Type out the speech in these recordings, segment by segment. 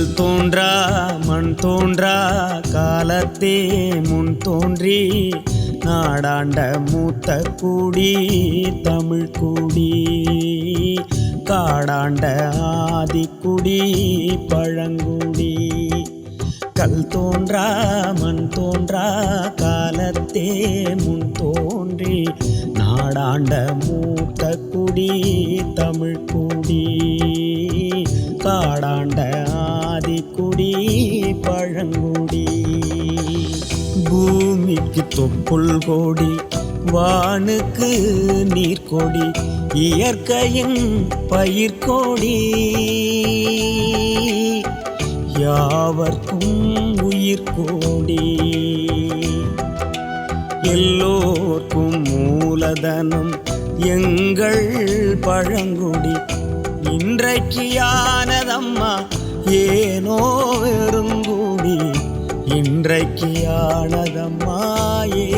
கல் தோன்றா மண் தோன்றா காலத்தே முன் தோன்றி நாடாண்ட மூத்த கூடி தமிழ் கூடி காடாண்ட ஆதிக்குடி பழங்குடி. கல் தோன்றா மண் தோன்றா காலத்தே முன் தோன்றி நாடாண்ட மூத்த குடி தமிழ் குடி காடாண்ட ஆதிக்குடி பழங்குடி. பூமிக்கு தொப்புள் கோடி வானுக்கு நீர்க்கொடி இயற்கையின் பயிர்கோடி யாவர்க்கும் உயிர்கோடி எல்லோர்க்கும் மூலதனம் எங்கள் பழங்குடி. இன்றைக்கு யான் ஏனோ வெறுங்குடி இன்றைக்கு ஆனதம்மா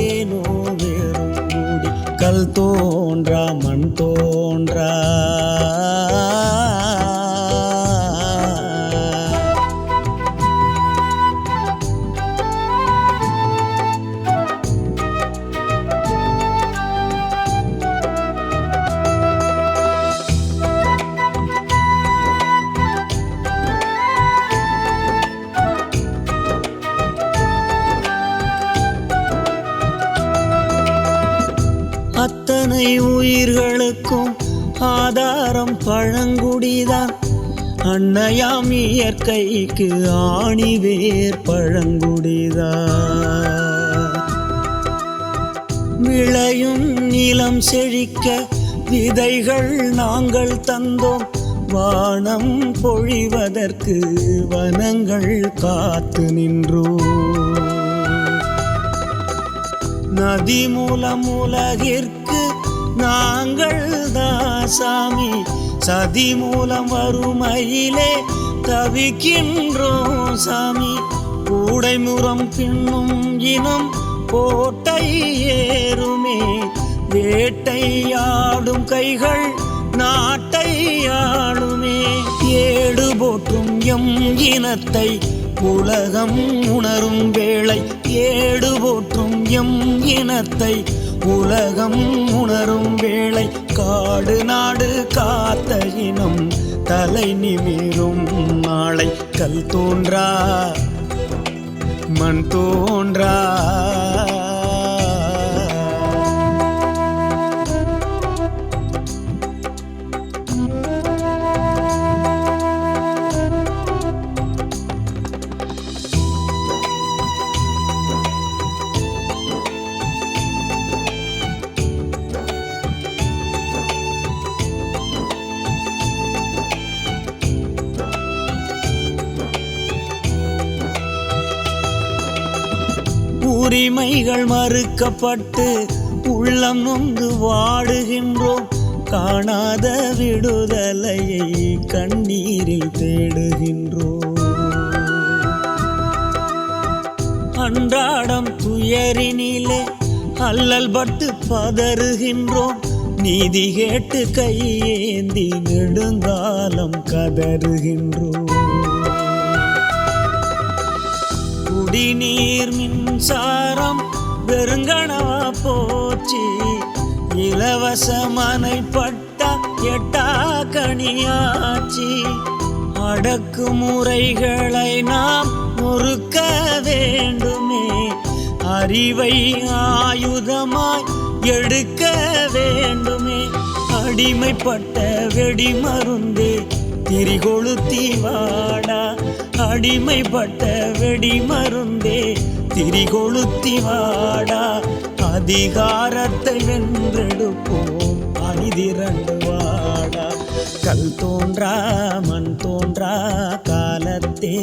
ஏனோ வெறுங்குடி கல் தோன்றா மண் தோன்றா. அத்தனை உயிர்களுக்கும் ஆதாரம் பழங்குடிதான். அன்னையாம் இயற்கைக்கு ஆணிவேர் பழங்குடிதான். விளையும் நிலம் செழிக்க விதைகள் நாங்கள் தந்தோம். வானம் பொழிவதற்கு வனங்கள் காத்து நின்றோம். நதி மூலம் உலகிற்கு நாங்கள் தாசாமி சதி மூலம் வறுமையிலே தவிக்கின்றோம் சாமி. கூடைமுறம் பின்னும் இனம் கோட்டை ஏறுமே. வேட்டையாடும் கைகள் நாட்டை ஆளுமே. ஏடு போற்றும் எம் இனத்தை உலகம் உணரும் வேளை. ஏடு போற்றும் எம் இனத்தை உலகம் உணரும் வேளை காடு நாடு காத்த இனம் தலை நிமிரும் நாளை கல் தோன்றா மண் தோன்றா. உரிமைகள் மறுக்கப்பட்டு உள்ளம் நொந்து வாடுகின்றோம். காணாத விடுதலையை கண்ணீரில் தேடுகின்றோம். அன்றாடம் துயரினிலே அல்லல் பட்டு பதறுகின்றோம். நீதி கேட்டு கையேந்தி நெடுங்காலம் கதறுகின்றோம். குடிநீர் மின் மின்சாரம் வெறுங்கனவா போச்சு. இலவச மனைப்பட்டா எட்டா கனியாச்சி. அடக்கு முறைகளை நாம் முறுக்க வேண்டுமே. அறிவை ஆயுதமாய் எடுக்க வேண்டுமே. அடிமைப்பட்ட வெடி மருந்தே திரிகொளுத்தி வாடா. அடிமைப்பட்ட வெடி மருந்தே திரிகொளுத்தி வாடா அதிகாரத்தை வென்றெடுப்போம் அணிதிரண்டு வாடா. கல் தோன்றா மண் தோன்றா காலத்தே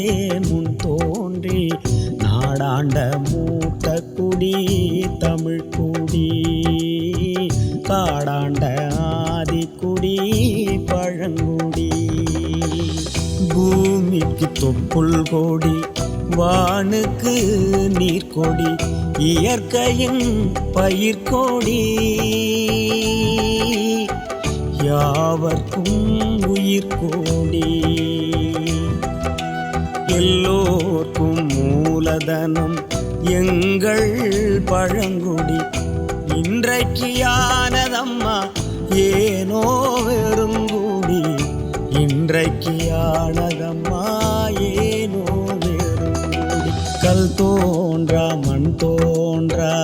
முன் தோன்றி நாடாண்ட மூத்த குடி தமிழ் குடி காடாண்ட ஆதிக்குடி பூமிக்கு தொப்புள் கோடி வானுக்கு நீர்க்கொடி இயற்கையின் பயிர்கோடி யாவர்க்கும் உயிர் கோடி. எல்லோர்க்கும் மூலதனம் எங்கள் பழங்குடி. இன்றைக்கு யானதம்மா ஏனோ வெறுங்குடி. இன்றைக்கு யானதம்மா தோன்றா.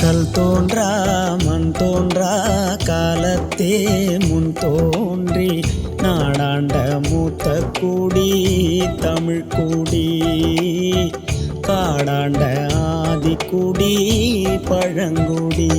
கல் தோன்றா மண் தோன்றா காலத்தே முன் தோன்றி. நாடாண்ட மூத்த கூடி தமிழ் கூடி. காடாண்ட ஆதி குடி பழங்குடி.